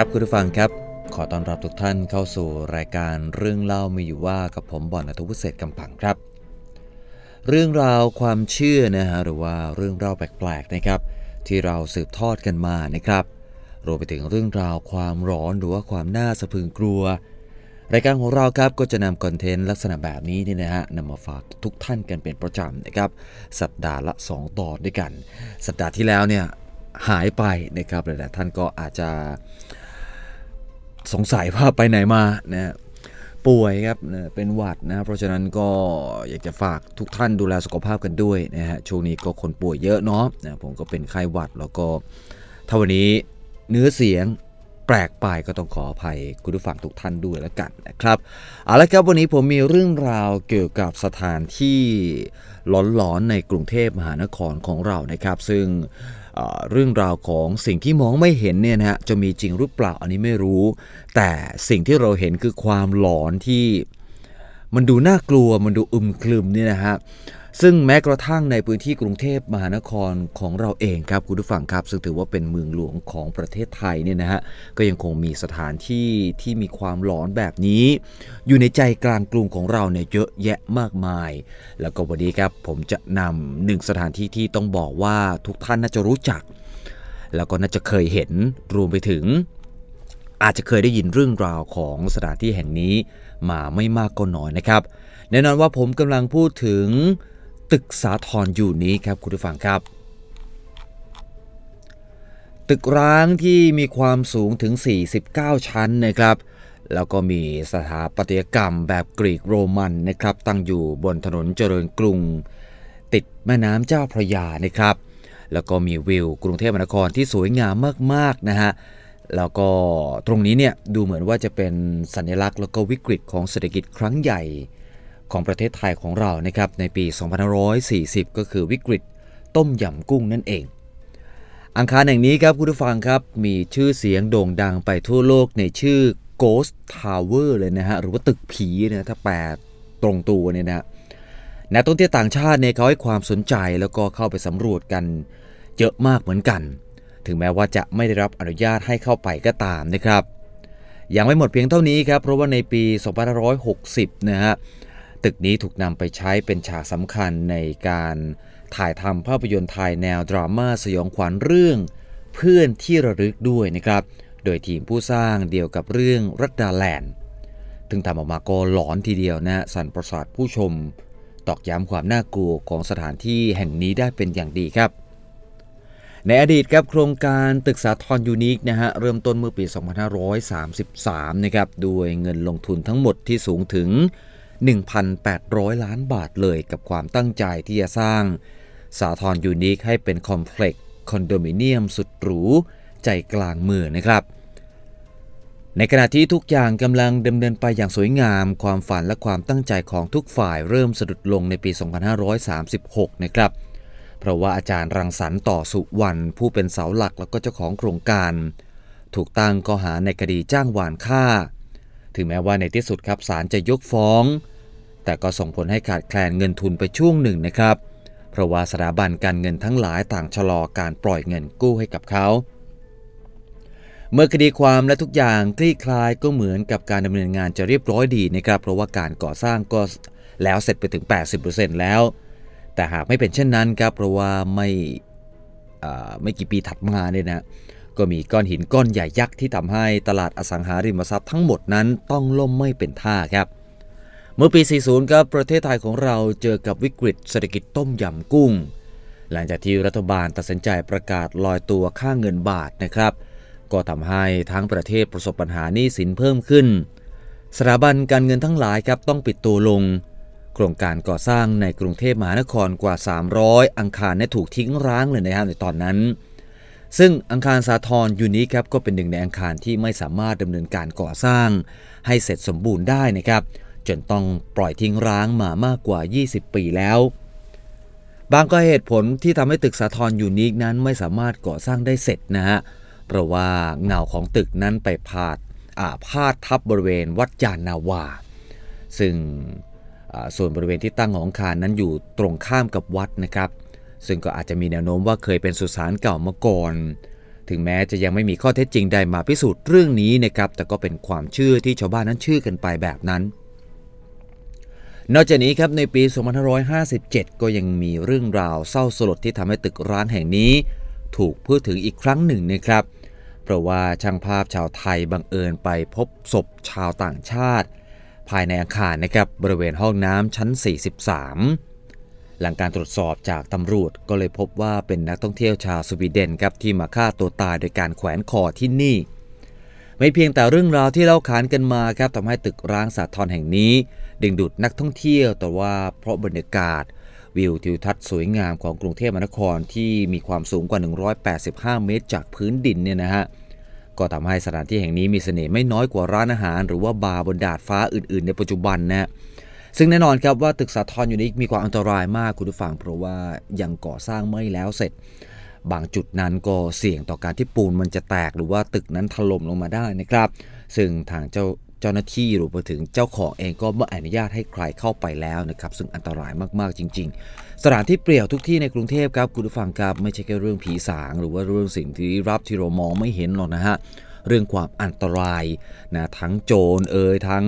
ครับคุณผู้ฟังครับ ขอต้อนรับทุกท่านเข้าสู่รายการเรื่องเล่ามีอยู่ว่ากับผมบอลนทวุฒิเศษกำผังครับ เรื่องราวความเชื่อนะฮะหรือว่าเรื่องเล่าแปลกๆนะครับ ที่เราสืบทอดกันมานะครับรวมไปถึงเรื่องราวความร้อนหรือว่าความน่าสะพรึงกลัว รายการของเราครับก็จะนำคอนเทนต์ลักษณะแบบนี้นี่นะฮะนำมาฝากทุกท่านกันเป็นประจำนะครับ สัปดาห์ละ 2 ตอนด้วยกัน สัปดาห์ที่แล้วเนี่ยหายไปนะครับหลายๆท่านก็อาจจะ สงสัยว่าไปไหนมานะฮะป่วยครับนะเป็นหวัดนะเพราะฉะนั้นก็อยากจะฝากทุกท่านดูแลสุขภาพกันด้วยนะฮะช่วงนี้ก็คนป่วยเยอะเนาะนะผมก็เป็นไข้หวัดแล้วก็ถ้าวันนี้เนื้อเสียงแปลกไปก็ต้องขออภัยคุณผู้ฟังทุกท่านด้วยแล้วกันนะครับเอาละครับวันนี้ผมมีเรื่องราวเกี่ยวกับสถานที่หลอนๆในกรุงเทพมหานครของเรานะครับ ซึ่ง เรื่องราวของสิ่งที่มองไม่เห็นเนี่ยนะฮะจะมีจริงหรือเปล่าอันนี้ไม่รู้ แต่สิ่งที่เราเห็นคือความหลอนที่มันดูน่ากลัวมันดูอึมครึมเนี่ยนะฮะ ซึ่งแม้กระทั่งในพื้นที่กรุงเทพมหานครของเราเองครับคุณผู้ฟังครับ ซึ่งถือว่าเป็นเมืองหลวงของประเทศไทยเนี่ยนะฮะก็ยังคงมีสถานที่ที่มีความหลอนแบบนี้ อยู่ในใจกลางกรุงของเราเนี่ยเยอะแยะมากมาย แล้วก็วันนี้ครับผมจะนำหนึ่งสถานที่ที่ต้องบอกว่าทุกท่านน่าจะรู้จัก แล้วก็น่าจะเคยเห็นรวมไปถึง อาจจะเคยได้ยินเรื่องราวของสถานที่แห่งนี้มาไม่มากก็น้อยนะครับแน่นอนว่าผมกำลังพูดถึง ตึกสาทรอยู่นี้ครับคุณผู้ฟังครับ ตึกร้างที่มีความสูงถึง 49 ชั้นนะครับ แล้วก็มีสถาปัตยกรรมแบบกรีกโรมันนะครับ ตั้งอยู่บนถนนเจริญกรุง ติดแม่น้ำเจ้าพระยานะครับ แล้วก็มีวิวกรุงเทพมหานครที่สวยงามมากๆนะฮะแล้วก็ตรงนี้เนี่ยดูเหมือนว่าจะเป็นสัญลักษณ์แล้วก็วิกฤตของเศรษฐกิจครั้งใหญ่ ของประเทศไทยของเรานะครับในปี 2540 ก็คือวิกฤตต้มยำกุ้งนั่นเอง อังคารแห่งนี้ครับคุณผู้ฟังครับ มีชื่อเสียงโด่งดังไปทั่วโลกในชื่อ Ghost Tower เลยนะฮะ หรือว่าตึกผีนะถ้าแปลตรงตัวเนี่ยนะนักท่องเที่ยวต่างชาติเนี่ยเขาให้ความสนใจแล้วก็เข้าไปสำรวจกันเยอะมากเหมือนกัน ถึงแม้ว่าจะไม่ได้รับอนุญาตให้เข้าไปก็ตามนะครับยังไม่หมดเพียงเท่านี้ครับ เพราะว่าในปี 2560 นะฮะ ตึกนี้ถูกนำไปใช้เป็นฉากสำคัญในการถ่ายทำภาพยนตร์ไทยแนวดราม่าสยองขวัญเรื่อง เพื่อนที่ระลึกด้วยนะครับ โดยทีมผู้สร้างเดียวกับเรื่องรัดดาแลนด์ถึงทำออกมาก็หลอนทีเดียวนะสั่นประสาทผู้ชม ตอกย้ำความน่ากลัวของสถานที่แห่งนี้ได้เป็นอย่างดีครับ ในอดีตครับโครงการตึกสาทรยูนิคนะฮะเริ่มต้นเมื่อปี 2533 นะครับด้วยเงินลงทุนทั้งหมดที่สูงถึง 1,800 ล้านบาทเลยกับความตั้งใจที่จะสร้าง สาทรยูนิคให้เป็นคอมเพล็กซ์คอนโดมิเนียมสุดหรู ใจกลางเมืองนะครับ ในขณะที่ทุกอย่างกำลังดำเนินไปอย่างสวยงาม ความฝันและความตั้งใจของทุกฝ่ายเริ่มสะดุดลงในปี 2536 นะครับ เพราะว่าอาจารย์รังสรรค์ต่อสุวรรณผู้เป็นเสาหลักแล้วก็เจ้าของโครงการ ถูกตั้งข้อหาในคดีจ้างหวานฆ่า ถึงแม้ว่าในที่สุดครับศาลจะยกฟ้อง แต่ก็ส่งผลให้ขาดแคลนเงินทุนไปช่วงหนึ่งนะครับ เพราะว่าสถาบันการเงินทั้งหลายต่างชะลอการปล่อยเงินกู้ให้กับเขา เมื่อคดีความและทุกอย่างคลี่คลายก็เหมือนกับการดำเนินงานจะเรียบร้อยดีนะครับ เพราะว่าการก่อสร้างก็แล้วเสร็จไปถึง 80%แล้ว แต่หากไม่เป็นเช่นนั้นครับเพราะว่าไม่อ่าไม่กี่ปีถัดมาเนี่ยนะ ก็มีก้อนหินก้อนใหญ่ยักษ์ที่ทำให้ตลาดอสังหาริมทรัพย์ทั้งหมดนั้นต้องล่มไม่เป็นท่าครับ เมื่อปี 40 ครับประเทศไทยของเราเจอกับวิกฤตเศรษฐกิจต้มยำกุ้ง หลังจากที่รัฐบาลตัดสินใจประกาศลอยตัวค่าเงินบาทนะครับ ก็ทำให้ทั้งประเทศประสบปัญหาหนี้สินเพิ่มขึ้น สถาบันการเงินทั้งหลายครับต้องปิดตัวลงโครงการก่อสร้างในกรุงเทพมหานครกว่า 300 อังคารเนี่ยถูกทิ้งร้างเลยนะครับในตอนนั้น ซึ่งอังคารสาทรยูนิคครับก็เป็นหนึ่งในอังคารที่ไม่สามารถดำเนินการก่อสร้าง ให้เสร็จสมบูรณ์ได้นะครับ จนต้องปล่อยทิ้งร้างมามากกว่า 20 ปีแล้ว บางก็เหตุผลที่ทำให้ตึกสาทรยูนิคนั้นไม่สามารถก่อสร้างได้เสร็จนะฮะเพราะว่าเงาของตึกนั้นไปพาดอาพาดทับบริเวณวัดยานนาวา ซึ่งส่วนบริเวณที่ตั้งของอาคารนั้นอยู่ตรงข้ามกับวัดนะครับ ซึ่งก็อาจจะมีแนวโน้มว่าเคยเป็นสุสานเก่ามาก่อน ถึงแม้จะยังไม่มีข้อเท็จจริงใดมาพิสูจน์เรื่องนี้นะครับ แต่ก็เป็นความเชื่อที่ชาวบ้านนั้นเชื่อกันไปแบบนั้น นอกจากนี้ครับในปี 2557 ก็ยังมีเรื่องราวเศร้าสลดที่ทำให้ตึกร้างแห่งนี้ ถูกพูดถึงอีกครั้งหนึ่งนะครับ เพราะว่าช่างภาพชาวไทยบังเอิญไปพบศพชาวต่างชาติ ภายในอาคารนะครับบริเวณห้องน้ำชั้น 43 หลังการตรวจสอบจากตำรวจก็เลยพบว่าเป็นนักท่องเที่ยวชาวสวีเดนครับที่มาฆ่าตัวตายโดยการแขวนคอที่นี่ ไม่เพียงแต่เรื่องราวที่เล่าขานกันมาครับทำให้ตึกร้างสาทรแห่งนี้ ดึงดูดนักท่องเที่ยวแต่ว่าเพราะบรรยากาศ วิวทิวทัศน์สวยงามของกรุงเทพมหานครที่มีความสูงกว่า 185 เมตร จากพื้นดินเนี่ยนะฮะก็ทำให้สถานที่แห่งนี้มีเสน่ห์ไม่น้อยกว่าร้านอาหาร หรือว่าบาร์บนดาดฟ้าอื่นๆ ในปัจจุบันนะฮะ ซึ่งแน่นอนครับว่าตึกสาทรอยู่นี้มีความอันตรายมากคุณผู้ฟังเพราะว่ายังก่อสร้างไม่แล้วเสร็จ บางจุดนั้นก็เสี่ยงต่อการที่ปูนมันจะแตกหรือว่าตึกนั้นถล่มลงมาได้นะครับ ซึ่งทางเจ้าเจ้าหน้าที่รวมไปถึงเจ้าของเองก็ไม่อนุญาตให้ใครเข้าไปแล้วนะครับ ซึ่งอันตรายมากๆจริง ๆ สถานที่เปลี่ยวทุกที่ในกรุงเทพครับคุณผู้ฟังครับไม่ใช่แค่เรื่องผีสาง หรือว่าเรื่องสิ่งที่รับที่เรามองไม่เห็นหรอกนะฮะเรื่องความอันตรายนะทั้งโจรเอ่ยทั้ง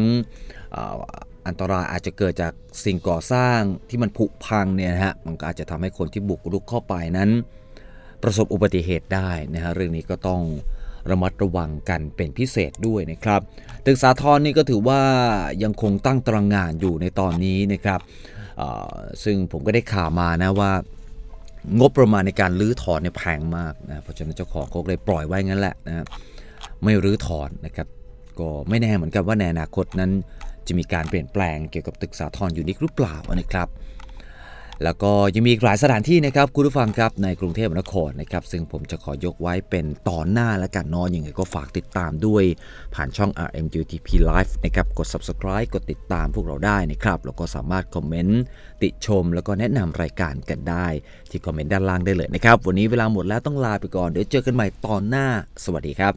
อันตรายอาจจะเกิดจากสิ่งก่อสร้างที่มันผุพังเนี่ยนะฮะมันก็อาจจะทำให้คนที่บุกรุกเข้าไปนั้น ประสบอุบัติเหตุได้นะฮะเรื่องนี้ก็ต้องระมัดระวังกันเป็นพิเศษด้วยนะครับตึกสาทรนี่ก็ถือว่ายังคงตั้งตารางงานอยู่ในตอนนี้นะครับซึ่งผมก็ได้ข่าวมานะว่างบประมาณในการรื้อถอนเนี่ยแพงมากนะเพราะฉะนั้นเจ้าของเขาก็เลยปล่อยไว้งั้นแหละนะไม่รื้อถอนนะครับก็ไม่แน่เหมือนกันว่าในอนาคตนั้น จะมีการเปลี่ยนแปลงเกี่ยวกับตึกสาทรอยู่นิกหรือเปล่านะครับแล้วก็ยังมีอีกหลายสถานที่นะครับคุณผู้ฟังครับในกรุงเทพมหานครนะครับซึ่งผมจะขอยกไว้เป็นตอนหน้าแล้วกันเนอนยังไงก็ฝากติดตามด้วย ผ่านช่อง RMUTP Live นะครับกด subscribe กดติดตามพวกเราได้นะครับแล้วก็สามารถคอมเมนต์ติชม แล้วก็แนะนำรายการกันได้ ที่คอมเมนต์ด้านล่างได้เลยนะครับ วันนี้เวลาหมดแล้วต้องลาไปก่อนเดี๋ยวเจอกันใหม่ตอนหน้า สวัสดีครับ